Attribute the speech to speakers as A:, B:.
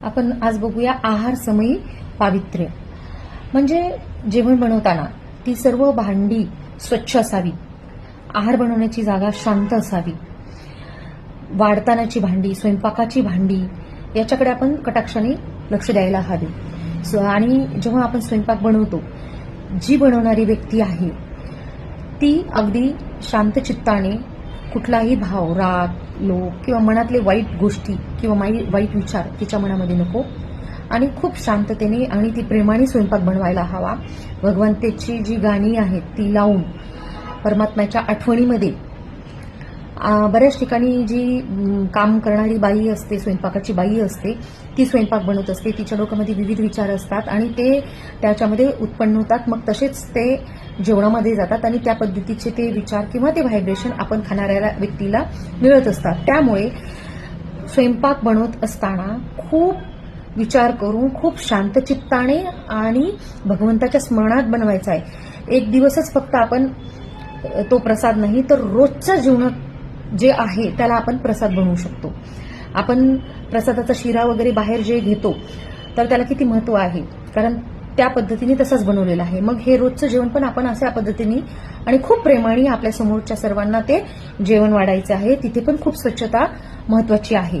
A: आपण आज बघूया आहार समयी पावित्र्य. म्हणजे जेवण बनवताना ती सर्व भांडी स्वच्छ असावी. आहार बनवण्याची जागा शांत असावी. वाढतानाची भांडी स्वयंपाकाची भांडी याच्याकडे आपण कटाक्षाने लक्ष द्यायला हवे. आणि जेव्हा आपण स्वयंपाक बनवतो जी बनवणारी व्यक्ती आहे ती अगदी शांत चित्ताने कुठलाही भाव राग लोक किंवा मनातले वाईट गोष्टी किंवा माई- वाईट विचार तिच्या मनामध्ये नको. आणि खूप शांततेने आणि ती प्रेमाने स्वयंपाक बनवायला हवा. भगवंतेची जी गाणी आहेत ती लावून परमात्म्याच्या आठवणीमध्ये बऱ्याच ठिकाणी जी काम करणारी बाई असते स्वयंपाकाची बाई असते ती स्वयंपाक बनवत असते. तिच्या डोक्यामध्ये विविध विचार असतात आणि ते त्याच्यामध्ये उत्पन्न होतात. मग तसेच ते जेवणामध्ये जातात आणि त्या पद्धतीचे ते विचार किंवा ते व्हायब्रेशन आपण खाणाऱ्या व्यक्तीला मिळत असतात. त्यामुळे स्वयंपाक बनवत असताना खूप विचार करून खूप शांतचित्ताने आणि भगवंताच्या स्मरणात बनवायचा आहे. एक दिवसच फक्त आपण तो प्रसाद नाही तर रोजच्या जीवनात जे आहे त्याला आपण प्रसाद बनवू शकतो. आपण प्रसादाचा शिरा वगैरे बाहेर जे घेतो तर त्याला किती महत्त्व आहे? कारण त्या पद्धतीने तसंच बनवलेलं आहे. मग हे रोजचं जेवण पण आपण अशा पद्धतीने आणि खूप प्रेमाने आपल्या समोरच्या सर्वांना ते जेवण वाढायचं आहे. तिथे पण खूप स्वच्छता महत्वाची आहे.